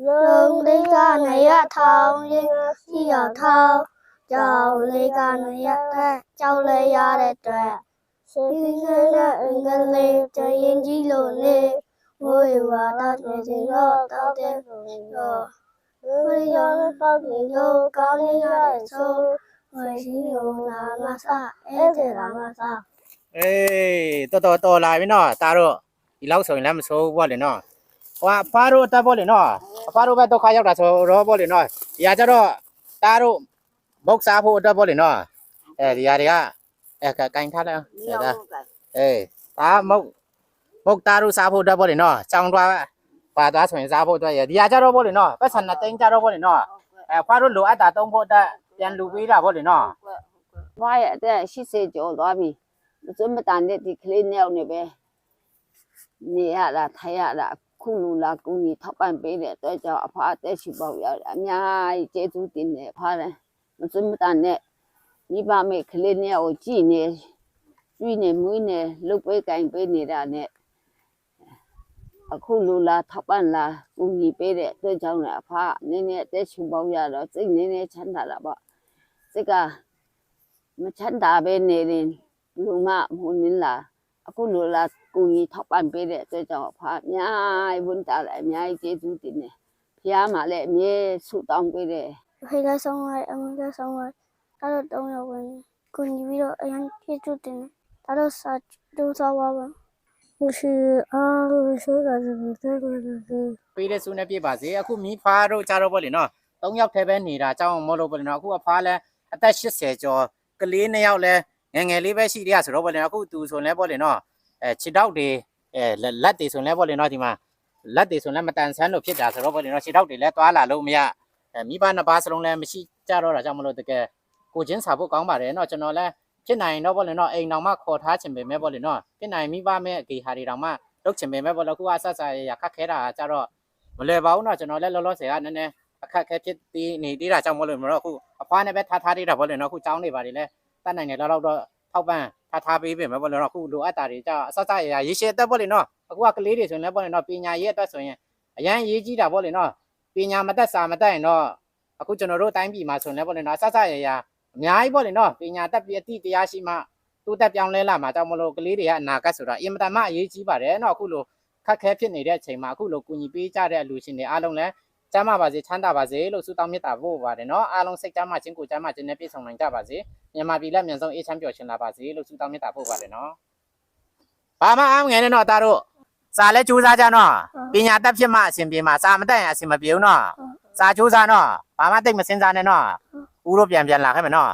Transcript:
龙里个那呀头人西呀头，叫里个那呀头，叫里呀的对。ဒီကနေ့အင်္ဂလိပ်တရင်ကြီးလို့လေဝိဝါဒတဲ့စီတော့တောက်တဲ့ဆိုတော့ဝိရောပေါက်ပြီးရောကောင်းရတဲ့ဆိုဝိရှိရောနာမဆအဲ့ဒီလာမဆ အေးတော်တော်တော်လာပြီနော်ตาတို့ဒီလောက်ဆိုရင်လည်းမဆိုးဘူးပေါ့လေနော်ဟိုအဖားတို့တက်ပေါ့လေနော် အဖတို့ပဲဒုက္ခရောက်တာဆိုတော့ပေါ့လေနော်ဒီဟာကျတော့တားတို့မုတ်စားဖို့အတွက်ပေါ့လေနော်အဲဒီဟာတွေကအဲကင်ထားလိုက်အောင်ဒါအေးဒါမုတ်မုတ်တားတို့စားဖို့အတွက်ပေါ့လေနော်ကြောင်သွားပါသွားဆိုရင်စားဖို့အတွက်ရဒီဟာကျတော့ပေါ့လေနော်ပတ်စံနဲ့တင်းကြတော့ပေါ့လေနော်အဲဖားတို့လိုအပ်တာတုံးဖို့အတွက်ပြန်လူပေးတာပေါ့လေနော်ွားရဲ့အသက်80ကျော်သွားပြီမစွမတန်တဲ့ဒီကလေးနှစ်ယောက်နဲ့ပဲနေရတာထိုင်ရတာ ခုလူလာကူကြီးထောက်ပံ့ပေးတဲ့အတွက်ကြောင့်အဖအသက်ရှိပေါက်ရတယ်အများကြီးကျေးဇူးတင်တယ်အဖလည်းမစွမ်းမတန်တဲ့မိဘမေကလေးနှစ်ယောက်ကိုကြည်နေကျွေးနေမွေးနေလှုပ်ပေးကင်ပေးနေတာနဲ့အခုလူလာထောက်ပံ့လာကူကြီးပေးတဲ့အတွက်ကြောင့်လည်းအဖနည်းနည်းအသက်ရှိပေါက်ရတော့စိတ်နည်းနည်းချမ်းသာတာပေါ့စိတ်ကမချမ်းသာပဲနေရင်လူမမဟုတ်နင်းလာ အခုလိုလာကိုကြီးထောက်ပံ့ပေးတဲ့အတွက်ကြောင့်အဖအများကြီးဝန်တာလည်းအများကြီးကျေးဇူးတင်တယ်ဖះမှာလည်းအမြဲဆုတောင်းပေးတယ်ဖေးလည်းဆုံးလိုက်အမလည်းဆုံးလိုက်ဒါတော့တုံးရောက်ဝင်ကိုညီပြီးတော့အရင်ပြည့်စုံတယ်ဒါတော့စာဒူသွားပါပါမရှိအားလို့ရှိတာဆိုတော့တယ်ပေးတဲ့စုနဲ့ပြည့်ပါစေအခုမိဖားတို့ကြတော့ပေါ့လေနော်၃ယောက်ထဲပဲနေတာအကြောင်းမလို့ပေါ့လေနော်အခုအဖားလဲအသက်80ကျော်ကလေး၂ယောက်လဲ ငငယ်လေးပဲရှိတယ်ဆိုတော့ပေါ့လေအခုသူဆိုလဲပေါ့လေနော်အဲခြေတောက်တွေအဲလက်တွေဆိုလဲပေါ့လေနော်ဒီမှာလက်တွေဆိုလဲမတန်ဆန်းလို့ဖြစ်တာဆိုတော့ပေါ့လေနော်ခြေတောက်တွေလဲသွားလာလို့မရအဲမိဘနှစ်ပါးစလုံးလဲမရှိကြတော့တာကြောင့်မလို့တကယ်ကိုချင်းစာဖို့ကောင်းပါတယ်နော်ကျွန်တော်လဲဖြစ်နိုင်တော့ပေါ့လေနော်အိမ်တော်မှခေါ်ထားခြင်းပဲမဲ့ပေါ့လေနော်ဖြစ်နိုင်မိဘမဲ့ဂေဟာတွေတောင်မှလုပ်ခြင်းပဲမဲ့ပေါ့လေခုကဆက်စားရခက်ခဲတာကြတော့မလွယ်ပါဘူးနော်ကျွန်တော်လဲလောလောဆယ်ကနည်းနည်းအခက်ခဲဖြစ်နေသေးတာကြောင့်မလို့မတော့အခုအဖွားနဲ့ပဲထားထားသေးတာပေါ့လေနော်အခုចောင်းနေပါတယ်လဲ တတ်နိုင်တယ်လောက်တော့ထောက်ပံ့ထားထားပေးပြင်မယ်ပေါ့နော်အခုလိုအပ်တာတွေကြာအစစရရရေရှည်အသက်ပေါ့လေနော်အခုကကလေးတွေဆိုရင်လည်းပေါ့လေနော်ပညာရေးအတွက်ဆိုရင်အရန်ရေးကြီးတာပေါ့လေနော်ပညာမတက်စာမတက်ရင်တော့အခုကျွန်တော်တို့တိုင်းပြည်မှာဆိုရင်လည်းပေါ့လေနော်အစစရရအများကြီးပေါ့လေနော်ပညာတက်ပြီးအတိတရားရှိမှတိုးတက်ပြောင်းလဲလာမှာကြောင့်မလို့ကလေးတွေကအနာဂတ်ဆိုတာအင်မတန်မှအရေးကြီးပါတယ်နော်အခုလိုခက်ခဲဖြစ်နေတဲ့အချိန်မှာအခုလိုကူညီပေးကြတဲ့အလူရှင်တွေအားလုံးလည်း ကျမ်းမာပါစေချမ်းသာပါစေလို့ဆုတောင်းမေတ္တာပို့ပါတယ်နော်အားလုံးစိတ်ကျမ်းမာခြင်းကိုကျမ်းမာခြင်းနဲ့ပြည့်စုံနိုင်ကြပါစေမြန်မာပြည်လက်မြန်ဆုံးအေးချမ်းပျော်ရွှင်လာပါစေလို့ဆုတောင်းမေတ္တာပို့ပါတယ်နော်ဘာမှအားမငယ်နဲ့နော်သားတို့စာလဲကြိုးစားကြနော်ပညာတတ်ဖြစ်မှအရှင်ပြေမှာစာမတတ်ရင်အရှင်မပြေဘူးနော်စာကြိုးစားနော်ဘာမှတိတ်မစင်စားနဲ့နော်ဦးတို့ပြန်ပြန်လာခဲ့မယ်နော်